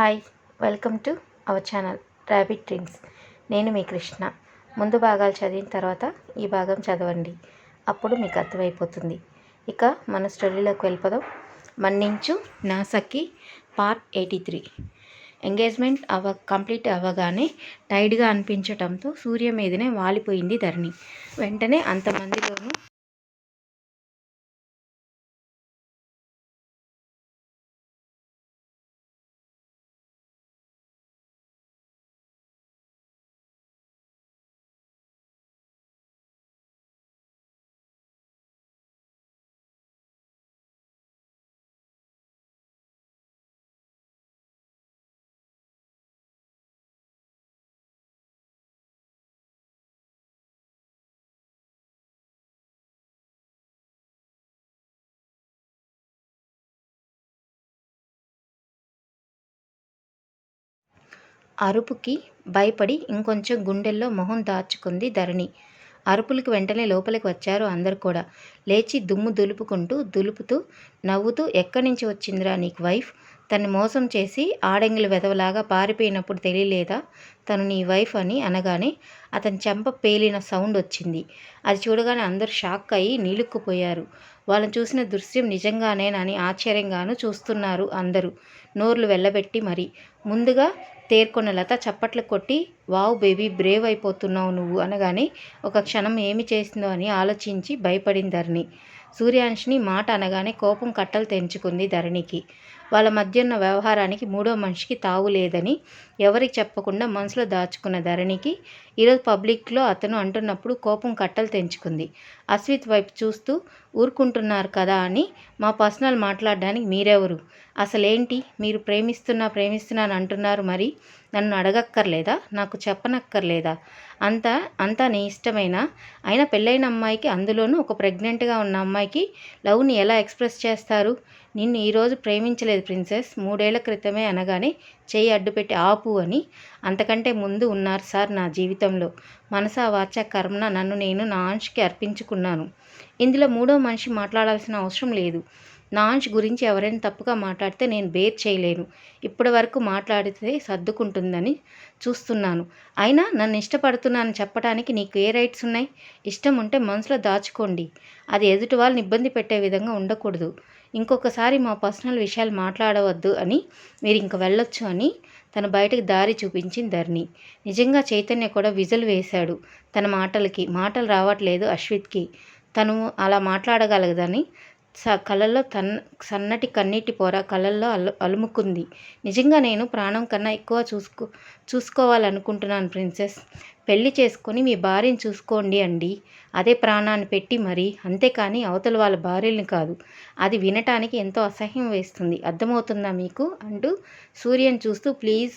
Hi welcome to our channel rabbit dreams నేను మీ కృష్ణ. ముందు భాగాలు చదివిన తర్వాత ఈ భాగం చదవండి. అప్పుడు మీకు అర్థమైపోతుంది. ఇక మన స్టోరీలోకి వెళ్ళిపోదాం. మన్నించు నాసకి పార్ట్ ఎయిటీ త్రీ. ఎంగేజ్మెంట్ అవ కంప్లీట్ అవ్వగానే టైడ్గా అనిపించటంతో సూర్య మీదనే వాలిపోయింది ధరణి. వెంటనే అంతమందిలోనూ అరుపుకి భయపడి ఇంకొంచెం గుండెల్లో మొహం దాచుకుంది ధరణి. అరుపులకు వెంటనే లోపలికి వచ్చారు అందరు కూడా. లేచి దుమ్ము దులుపుకుంటూ దులుపుతూ నవ్వుతూ ఎక్కడి నుంచి వచ్చిందిరా నీకు వైఫ్? తను మోసం చేసి ఆడంగిల వెదవలాగా పారిపోయినప్పుడు తెలియలేదా? తను నీ వైఫ్ అని అనగానే అతని చెంప పేలిన సౌండ్ వచ్చింది. అది చూడగానే అందరూ షాక్ అయ్యి నీలుక్కుపోయారు. వాళ్ళని చూసిన దృశ్యం నిజంగానేనని ఆశ్చర్యంగాను చూస్తున్నారు అందరూ. నోర్లు వెళ్ళబెట్టి మరి. ముందుగా తేర్కొన్న లత చప్పట్లు కొట్టి వావ్ బేబీ బ్రేవ్ అయిపోతున్నావు నువ్వు అనగానే ఒక క్షణం ఏమి చేసిందో అని ఆలోచించి భయపడింది ధరణి. సూర్యాంష్ని మాట అనగానే కోపం కట్టలు తెంచుకుంది ధరణికి. వాళ్ళ మధ్య ఉన్న వ్యవహారానికి మూడో మనిషికి తాగులేదని ఎవరికి చెప్పకుండా మనసులో దాచుకున్న ధరణికి ఈరోజు పబ్లిక్లో అతను అంటున్నప్పుడు కోపం కట్టలు తెంచుకుంది. అశ్విత్ వైపు చూస్తూ ఊరుకుంటున్నారు కదా అని మా పర్సనల్ మాట్లాడడానికి మీరెవరు? అసలేంటి? మీరు ప్రేమిస్తున్నా ప్రేమిస్తున్నాను అంటున్నారు మరి? నన్ను అడగక్కర్లేదా? నాకు చెప్పనక్కర్లేదా? అంతా అంతా నీ ఇష్టమైన? అయినా పెళ్ళైన అమ్మాయికి అందులోనూ ఒక ప్రెగ్నెంట్గా ఉన్న అమ్మాయికి లవ్ని ఎలా ఎక్స్ప్రెస్ చేస్తారు? నిన్ను ఈరోజు ప్రేమించలేదు ప్రిన్సెస్. మూడేళ్ళ క్రితమే అనగానే చేయి అడ్డుపెట్టి ఆపు అని. అంతకంటే ముందు ఉన్నారు సార్ నా జీవితంలో. మనసా వాచ కర్మన నన్ను నేను నా ఆంశకి అర్పించుకున్నాను. ఇందులో మూడో మనిషి మాట్లాడాల్సిన అవసరం లేదు. నా గురించి ఎవరైనా తప్పుగా మాట్లాడితే నేను బేర్ చేయలేను. ఇప్పటి వరకు మాట్లాడితే సర్దుకుంటుందని చూస్తున్నాను. అయినా నన్ను ఇష్టపడుతున్నాను చెప్పడానికి నీకు ఏ రైట్స్ ఉన్నాయి? ఇష్టం ఉంటే మనసులో దాచుకోండి. అది ఎదుటి వాళ్ళని ఇబ్బంది పెట్టే విధంగా ఉండకూడదు. ఇంకొకసారి మా పర్సనల్ విషయాలు మాట్లాడవద్దు అని మీరు ఇంక వెళ్ళొచ్చు అని తన బయటకు దారి చూపించింది ధర్ని. నిజంగా చైతన్య కూడా విజులు వేశాడు తన మాటలకి. మాటలు రావట్లేదు అశ్విత్కి. తను అలా మాట్లాడగలగదని స కళ్ళల్లో తన్ సన్నటి కన్నీటి పొర కళ్ళల్లో అలు అలుముకుంది. నిజంగా నేను ప్రాణం కన్నా ఎక్కువ చూసుకో చూసుకోవాలనుకుంటున్నాను ప్రిన్సెస్. పెళ్ళి చేసుకొని మీ భార్యను చూసుకోండి అండి. అదే ప్రాణాన్ని పెట్టి మరి అంతేకాని అవతల వాళ్ళ భార్యల్ని కాదు. అది వినటానికి ఎంతో అసహ్యం వేస్తుంది. అర్థమవుతుందా మీకు? అంటూ సూర్యని చూస్తూ ప్లీజ్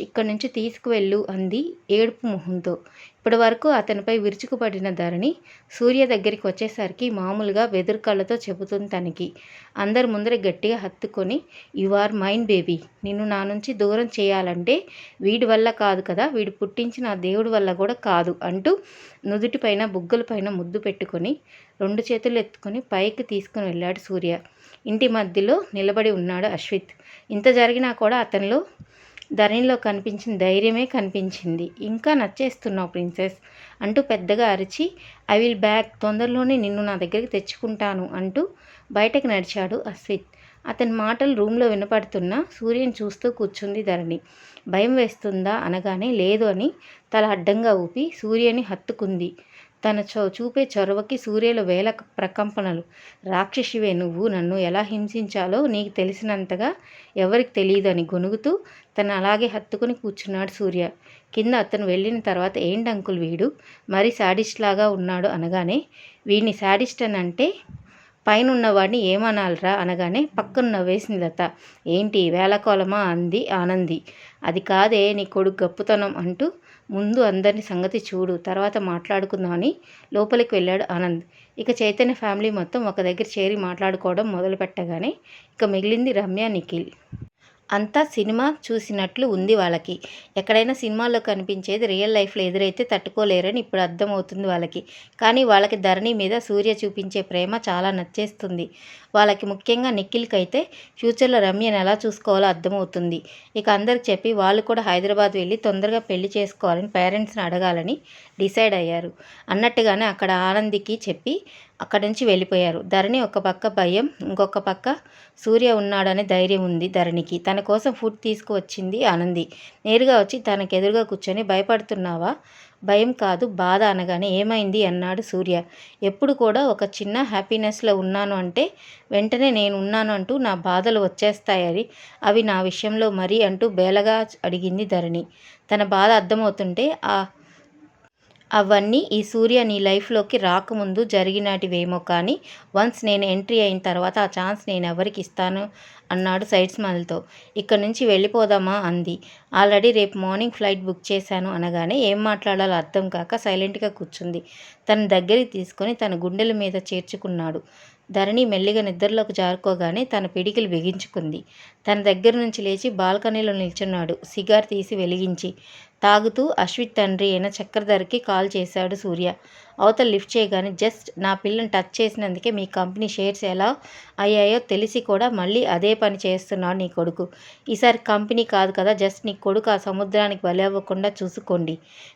ఇక్కడి నుంచి తీసుకువెళ్ళు అంది ఏడుపు మొహంతో. ఇప్పటి వరకు అతనిపై విరుచుకుపడిన ధరణి సూర్య దగ్గరికి వచ్చేసరికి మామూలుగా వెదురు కళ్ళతో చెబుతుంది తనకి. అందరి ముందర గట్టిగా హత్తుకొని యు ఆర్ మైన్ బేబీ. నిన్ను నా నుంచి దూరం చేయాలంటే వీడి వల్ల కాదు కదా. వీడు పుట్టించిన దేవుడి వల్ల కూడా కాదు అంటూ నుదుటిపైన బుగ్గలపైన ముద్దు పెట్టుకొని రెండు చేతులు ఎత్తుకొని పైకి తీసుకుని వెళ్ళాడు సూర్య. ఇంటి మధ్యలో నిలబడి ఉన్నాడు అశ్విత్. ఇంత జరిగినా కూడా అతనిలో ధరణిలో కనిపించిన ధైర్యమే కనిపించింది. ఇంకా నచ్చేస్తున్నావు ప్రిన్సెస్ అంటూ పెద్దగా అరిచి ఐ విల్ బ్యాక్ తొందరలోనే నిన్ను నా దగ్గరికి తెచ్చుకుంటాను అంటూ బయటకు నడిచాడు అశ్విత్. అతని మాటలు రూమ్లో వినపడుతున్న సూర్యని చూస్తూ కూర్చుంది ధరణి. భయం వేస్తుందా? అనగానే లేదు అని తల అడ్డంగా ఊపి సూర్యని హత్తుకుంది. తన చో చూపే చొరవకి సూర్యుల వేల ప్రకంపనలు. రాక్షసివే నువ్వు నన్ను ఎలా హింసించాలో నీకు తెలిసినంతగా ఎవరికి తెలియదని గొనుగుతూ తను అలాగే హత్తుకుని కూర్చున్నాడు సూర్య. కింద అతను వెళ్ళిన తర్వాత ఏంటి అంకుల్ వీడు? మరి శాడిస్ట్ లాగా ఉన్నాడు అనగానే వీడిని శాడిస్ట్ అని అంటే పైన ఉన్నవాడిని ఏమనాలరా అనగానే పక్కన నవ్వేసింది లత. ఏంటి వేలకోలమా అంది ఆనంది. అది కాదే నీ కొడుకు గప్పుతనం అంటూ ముందు అందరిని సంగతి చూడు తర్వాత మాట్లాడుకుందామని లోపలికి వెళ్ళాడు ఆనంద్. ఇక చైతన్య ఫ్యామిలీ మొత్తం ఒక దగ్గర చేరి మాట్లాడుకోవడం మొదలుపెట్టగానే ఇక మిగిలింది రమ్య నిఖిల్. అంతా సినిమా చూసినట్లు ఉంది వాళ్ళకి. ఎక్కడైనా సినిమాల్లో కనిపించేది రియల్ లైఫ్లో ఎదురైతే తట్టుకోలేరని ఇప్పుడు అర్థమవుతుంది వాళ్ళకి. కానీ వాళ్ళకి ధరణి మీద సూర్య చూపించే ప్రేమ చాలా నచ్చేస్తుంది. వాళ్ళకి ముఖ్యంగా నిఖిల్కి అయితే ఫ్యూచర్లో రమ్యను ఎలా చూసుకోవాలో అర్థమవుతుంది. ఇక అందరికి చెప్పి వాళ్ళు కూడా హైదరాబాద్ వెళ్ళి తొందరగా పెళ్ళి చేసుకోవాలని పేరెంట్స్ని అడగాలని డిసైడ్ అయ్యారు. అన్నట్టుగానే అక్కడ ఆనందికి చెప్పి అక్కడి నుంచి వెళ్ళిపోయారు. ధరణి ఒక పక్క భయం ఇంకొక పక్క సూర్య ఉన్నాడనే ధైర్యం ఉంది ధరణికి. తన కోసం ఫుడ్ తీసుకువచ్చింది ఆనంది. నేరుగా వచ్చి తనకు ఎదురుగా కూర్చొని భయపడుతున్నావా? భయం కాదు బాధ అనగానే ఏమైంది? అన్నాడు సూర్య. ఎప్పుడు కూడా ఒక చిన్న హ్యాపీనెస్లో ఉన్నాను అంటే వెంటనే నేను ఉన్నాను అంటూ నా బాధలు వచ్చేస్తాయని అవి నా విషయంలో మరీ అంటూ బేలగా అడిగింది ధరణి. తన బాధ అర్థమవుతుంటే ఆ అవన్నీ ఈ సూర్య నీ లైఫ్లోకి రాకముందు జరిగినటివేమో కానీ వన్స్ నేను ఎంట్రీ అయిన తర్వాత ఆ ఛాన్స్ నేను ఎవరికి ఇస్తాను? అన్నాడు సైడ్ స్మైల్తో ఇక్కడ నుంచి వెళ్ళిపోదామా? అంది. ఆల్రెడీ రేపు మార్నింగ్ ఫ్లైట్ బుక్ చేశాను అనగానే ఏం మాట్లాడాలో అర్థం కాక సైలెంట్గా కూర్చుంది. తన దగ్గరికి తీసుకొని తన గుండెల మీద చేర్చుకున్నాడు. ధరణి మెల్లిగా నిద్రలోకి జారుకోగానే తన పిడికిలు బిగించుకుంది. తన దగ్గర నుంచి లేచి బాల్కనీలో నిల్చున్నాడు. సిగార్ తీసి వెలిగించి తాగుతూ అశ్విత్ తండ్రి అయిన చక్రధర్కి కాల్ చేశాడు సూర్య. అవతల లిఫ్ట్ చేయగానే జస్ట్ నా పిల్లని టచ్ చేసినందుకే మీ కంపెనీ షేర్స్ ఎలా అయ్యాయో తెలిసి కూడా మళ్ళీ అదే పని చేస్తున్నాడు నీ కొడుకు. ఈసారి కంపెనీ కాదు కదా జస్ట్ నీ కొడుకు ఆ సముద్రానికి బలి అవ్వకుండా చూసుకోండి.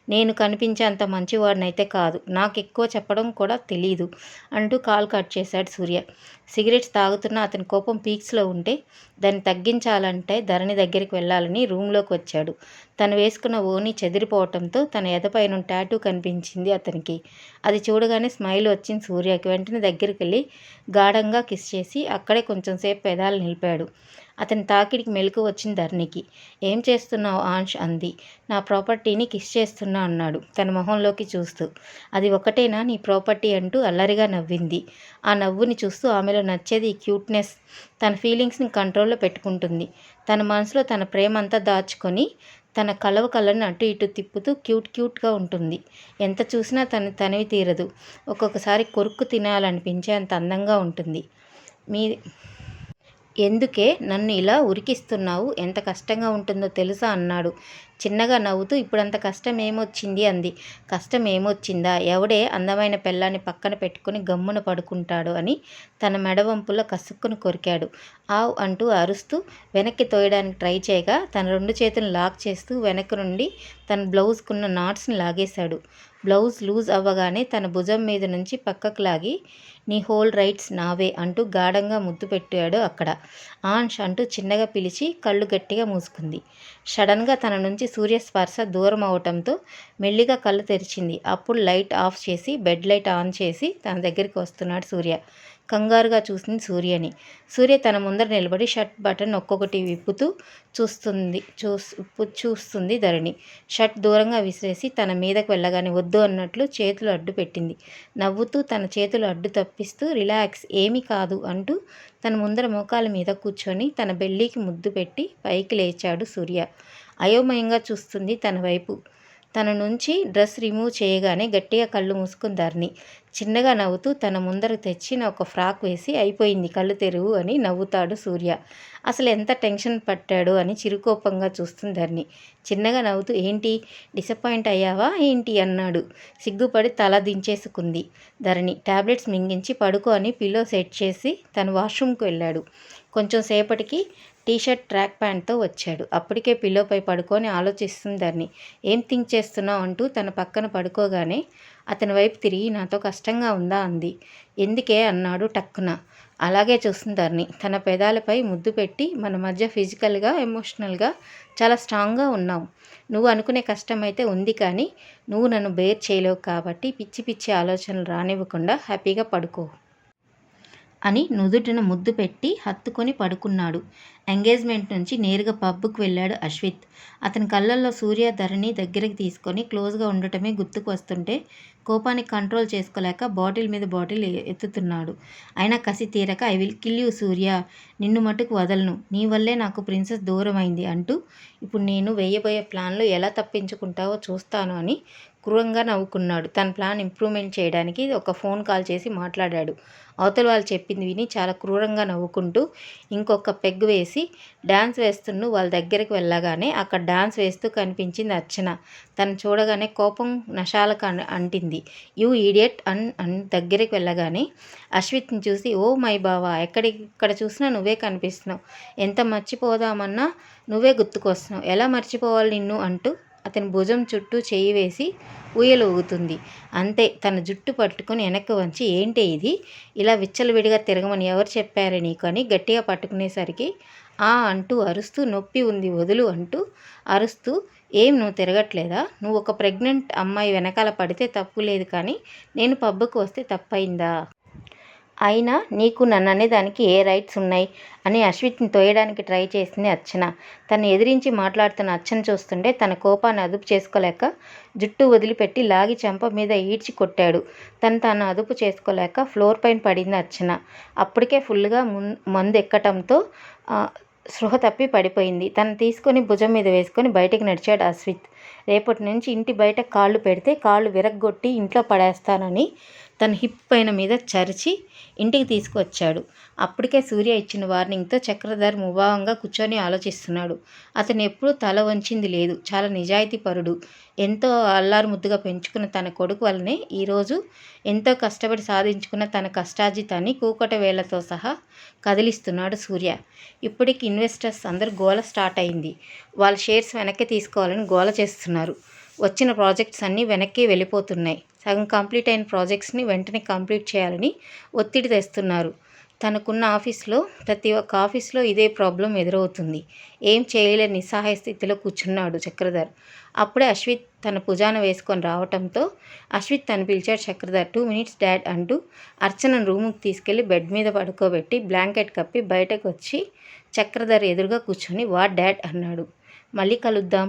నేను కనిపించేంత మంచివాడినైతే కాదు. నాకు ఎక్కువ చెప్పడం కూడా తెలియదు అంటూ కాల్ కట్ చేశాడు సూర్య. సిగరెట్స్ తాగుతున్న అతని కోపం పీక్స్లో ఉంటే దాన్ని తగ్గించాలంటే ధరణి దగ్గరికి వెళ్ళాలని రూమ్లోకి వచ్చాడు. తను వేసుకున్న ఓని చెదిరిపోవటంతో తన ఎదపైన టాటూ కనిపించింది అతనికి. అది చూడగానే స్మైల్ వచ్చింది సూర్యకి. వెంటనే దగ్గరికి వెళ్ళి గాఢంగా కిస్ చేసి అక్కడే కొంచెం సేపు పెదాలు నిలిపాడు. అతని తాకిడికి మెలకు వచ్చింది ధరణికి ఏం చేస్తున్నావు ఆంష్? అంది. నా ప్రాపర్టీని కిస్ చేస్తున్నా అన్నాడు తన మొహంలోకి చూస్తూ. అది ఒకటేనా నీ ప్రాపర్టీ? అంటూ అల్లరిగా నవ్వింది. ఆ నవ్వుని చూస్తూ ఆమెలో నచ్చేది ఈ క్యూట్నెస్ తన ఫీలింగ్స్ని కంట్రోల్లో పెట్టుకుంటుంది. తన మనసులో తన ప్రేమ అంతా దాచుకొని తన కలవ కళ్ళని అటు ఇటు తిప్పుతూ క్యూట్ క్యూట్గా ఉంటుంది. ఎంత చూసినా తన తనివి తీరదు. ఒక్కొక్కసారి కొరుక్కు తినాలనిపించే అంత అందంగా ఉంటుంది. మీ ఎందుకే నన్ను ఇలా ఉరికిస్తున్నావు? ఎంత కష్టంగా ఉంటుందో తెలుసా? అన్నాడు. చిన్నగా నవ్వుతూ ఇప్పుడంత కష్టం ఏమొచ్చింది అంది. కష్టం ఏమొచ్చిందా ఎవడే అందమైన పెళ్ళాన్ని పక్కన పెట్టుకుని గమ్మున పడుకుంటాడు అని తన మెడవంపులో కసుక్కును కొరికాడు. ఆవ్ అంటూ అరుస్తూ వెనక్కి తోయడానికి ట్రై చేయగా తన రెండు చేతులు లాక్ చేస్తూ వెనక నుండి తన బ్లౌజ్కున్న నాట్స్ని లాగేశాడు. బ్లౌజ్ లూజ్ అవ్వగానే తన భుజం మీద నుంచి పక్కకు లాగి నీ హోల్ రైట్స్ నావే అంటూ గాఢంగా ముద్దు పెట్టాడు అక్కడ. ఆన్ష్ అంటూ చిన్నగా పిలిచి కళ్ళు గట్టిగా మూసుకుంది. సడన్గా తన నుంచి సూర్యస్పర్శ దూరం అవటంతో మెల్లిగా కళ్ళు తెరిచింది. అప్పుడు లైట్ ఆఫ్ చేసి బెడ్ లైట్ ఆన్ చేసి తన దగ్గరికి వస్తున్నాడు సూర్య. కంగారుగా చూసింది సూర్యని. సూర్య తన ముందర నిలబడి షర్ట్ బటన్ ఒక్కొక్కటి విప్పుతూ చూస్తుంది చూస్ చూస్తుంది ధరణి. షర్ట్ దూరంగా విసిరేసి తన మీదకు వెళ్ళగానే వద్దు అన్నట్లు చేతులు అడ్డు పెట్టింది. నవ్వుతూ తన చేతులు అడ్డు తప్పిస్తూ రిలాక్స్ ఏమీ కాదు అంటూ తన ముందర మోకాల మీద కూర్చొని తన బెల్లీకి ముద్దు పెట్టి పైకి లేచాడు సూర్య. అయోమయంగా చూస్తుంది తన వైపు. తన నుంచి డ్రెస్ రిమూవ్ చేయగానే గట్టిగా కళ్ళు మూసుకుని ధరణి. చిన్నగా నవ్వుతూ తన ముందర తెచ్చిన ఒక ఫ్రాక్ వేసి అయిపోయింది కళ్ళు తెరువు అని నవ్వుతాడు సూర్య. అసలు ఎంత టెన్షన్ పట్టాడు అని చిరుకోపంగా చూస్తుంది ధరణి. చిన్నగా నవ్వుతూ ఏంటి? డిసప్పాయింట్ అయ్యావా? ఏంటి? అన్నాడు. సిగ్గుపడి తల దించేసుకుంది ధరణి. టాబ్లెట్స్ మింగించి పడుకో అని పిల్లో సెట్ చేసి తన వాష్రూమ్కి వెళ్ళాడు. కొంచెం సేపటికి టీషర్ట్ ట్రాక్ ప్యాంట్తో వచ్చాడు. అప్పటికే పిల్లోపై పడుకొని ఆలోచిస్తుంది ధరణి. ఏం థింక్ చేస్తున్నావు? అంటూ తన పక్కన పడుకోగానే అతని వైపు తిరిగి నాతో కష్టంగా ఉందా? అంది. ఎందుకే? అన్నాడు టక్కున. అలాగే చూస్తుంది ధరణి. తన పెదాలపై ముద్దు పెట్టి మన మధ్య ఫిజికల్గా ఎమోషనల్గా చాలా స్ట్రాంగ్గా ఉన్నావు. నువ్వు అనుకునే కష్టం అయితే ఉంది కానీ నువ్వు నన్ను బేర్ చేయలేవు కాబట్టి పిచ్చి పిచ్చి ఆలోచనలు రానివ్వకుండా హ్యాపీగా పడుకో. అని నుదుటిన ముద్దు పెట్టి హత్తుకొని పడుకున్నాడు. ఎంగేజ్మెంట్ నుంచి నేరుగా పబ్కు వెళ్ళాడు అశ్విత్. అతని కళ్ళల్లో సూర్య ధరణి దగ్గరికి తీసుకొని క్లోజ్గా ఉండటమే గుర్తుకు వస్తుంటే కోపాన్ని కంట్రోల్ చేసుకోలేక బాటిల్ మీద బాటిల్ ఎత్తుతున్నాడు. అయినా కసి తీరక I will kill you Surya. నిన్ను మటుకు వదలను. నీ వల్లే నాకు ప్రిన్సెస్ దూరమైంది అంటూ ఇప్పుడు నేను వేయబోయే ప్లాన్లో ఎలా తప్పించుకుంటావో చూస్తాను అని క్రూరంగా నవ్వుకున్నాడు. తన ప్లాన్ ఇంప్రూవ్మెంట్ చేయడానికి ఒక ఫోన్ కాల్ చేసి మాట్లాడాడు. అవతల వాళ్ళు చెప్పింది విని చాలా క్రూరంగా నవ్వుకుంటూ ఇంకొక పెగ్ వేసి డ్యాన్స్ వేస్తున్న వాళ్ళ దగ్గరికి వెళ్ళగానే అక్కడ డ్యాన్స్ వేస్తూ కనిపించింది అర్చన. తను చూడగానే కోపం నశాలకు అంటింది. యూ ఈడియట్ అన్ అన్ దగ్గరికి వెళ్ళగానే అశ్విత్ని చూసి ఓ మై బావా ఎక్కడిక్కడ చూసినా నువ్వే కనిపిస్తున్నావు. ఎంత మర్చిపోదామన్నా నువ్వే గుర్తుకొస్తున్నావు. ఎలా మర్చిపోవాలి నిన్ను? అంటూ అతని భుజం చుట్టూ చేయి వేసి ఊయలు ఊగుతుంది అంతే తన జుట్టు పట్టుకుని వెనక్కి వంచి ఏంటి ఇది? ఇలా విచ్చలవిడిగా తిరగమని ఎవరు చెప్పారు నీకు? అని గట్టిగా పట్టుకునేసరికి ఆ అంటూ అరుస్తూ నొప్పి ఉంది వదులు అంటూ అరుస్తూ ఏం నువ్వు తిరగట్లేదా? నువ్వు ఒక ప్రెగ్నెంట్ అమ్మాయి వెనకాల పడితే తప్పు లేదు కానీ నేను పబ్బుకు వస్తే తప్పయిందా? అయినా నీకు నన్ను అనేదానికి ఏ రైట్స్ ఉన్నాయి? అని అశ్విత్ని తోయడానికి ట్రై చేసింది అర్చన. తను ఎదిరించి మాట్లాడుతున్న అర్చన చూస్తుంటే తన కోపాన్ని అదుపు చేసుకోలేక జుట్టు వదిలిపెట్టి లాగి చెంప మీద ఈడ్చి కొట్టాడు. తను తాను అదుపు చేసుకోలేక ఫ్లోర్ పైన పడింది అర్చన. అప్పటికే ఫుల్గా ముం మందు ఎక్కటంతో సృహ స్పృహ తప్పి పడిపోయింది. తను తీసుకొని భుజం మీద వేసుకొని బయటకు నడిచాడు అశ్విత్. రేపటి నుంచి ఇంటి బయట కాళ్ళు పెడితే కాళ్ళు విరగ్గొట్టి ఇంట్లో పడేస్తానని తన హిప్ పైన మీద చరిచి ఇంటికి తీసుకువచ్చాడు అప్పటికే సూర్య ఇచ్చిన వార్నింగ్తో చక్రధర్ ముభావంగా కూర్చొని ఆలోచిస్తున్నాడు. అతను ఎప్పుడూ తల వంచింది లేదు. చాలా నిజాయితీపరుడు. ఎంతో అల్లారు ముద్దుగా పెంచుకున్న తన కొడుకు వల్లనే ఈరోజు ఎంతో కష్టపడి సాధించుకున్న తన కష్టార్జితాన్ని కూకట వేళ్ళతో సహా కదిలిస్తున్నాడు సూర్య. ఇప్పటికి ఇన్వెస్టర్స్ అందరూ గోల స్టార్ట్ అయింది. వాళ్ళ షేర్స్ వెనక్కి తీసుకోవాలని గోల చేస్తున్నారు. వచ్చిన ప్రాజెక్ట్స్ అన్నీ వెనక్కి వెళ్ళిపోతున్నాయి. సగం కంప్లీట్ అయిన ప్రాజెక్ట్స్ని వెంటనే కంప్లీట్ చేయాలని ఒత్తిడి తెస్తున్నారు. తనకున్న ఆఫీస్లో ప్రతి ఒక్క ఆఫీస్లో ఇదే ప్రాబ్లం ఎదురవుతుంది. ఏం చేయలేని నిస్సహాయ స్థితిలో కూర్చున్నాడు చక్రధర్. అప్పుడే అశ్విత్ తన భుజాన వేసుకొని రావటంతో అశ్విత్ తను పిలిచాడు చక్రధర్ టూ మినిట్స్ డాడ్ అంటూ అర్చన రూముకి తీసుకెళ్ళి బెడ్ మీద పడుకోబెట్టి బ్లాంకెట్ కప్పి బయటకు వచ్చి చక్రధర్ ఎదురుగా కూర్చొని వా డాడ్ అన్నాడు. మళ్ళీ కలుద్దాం.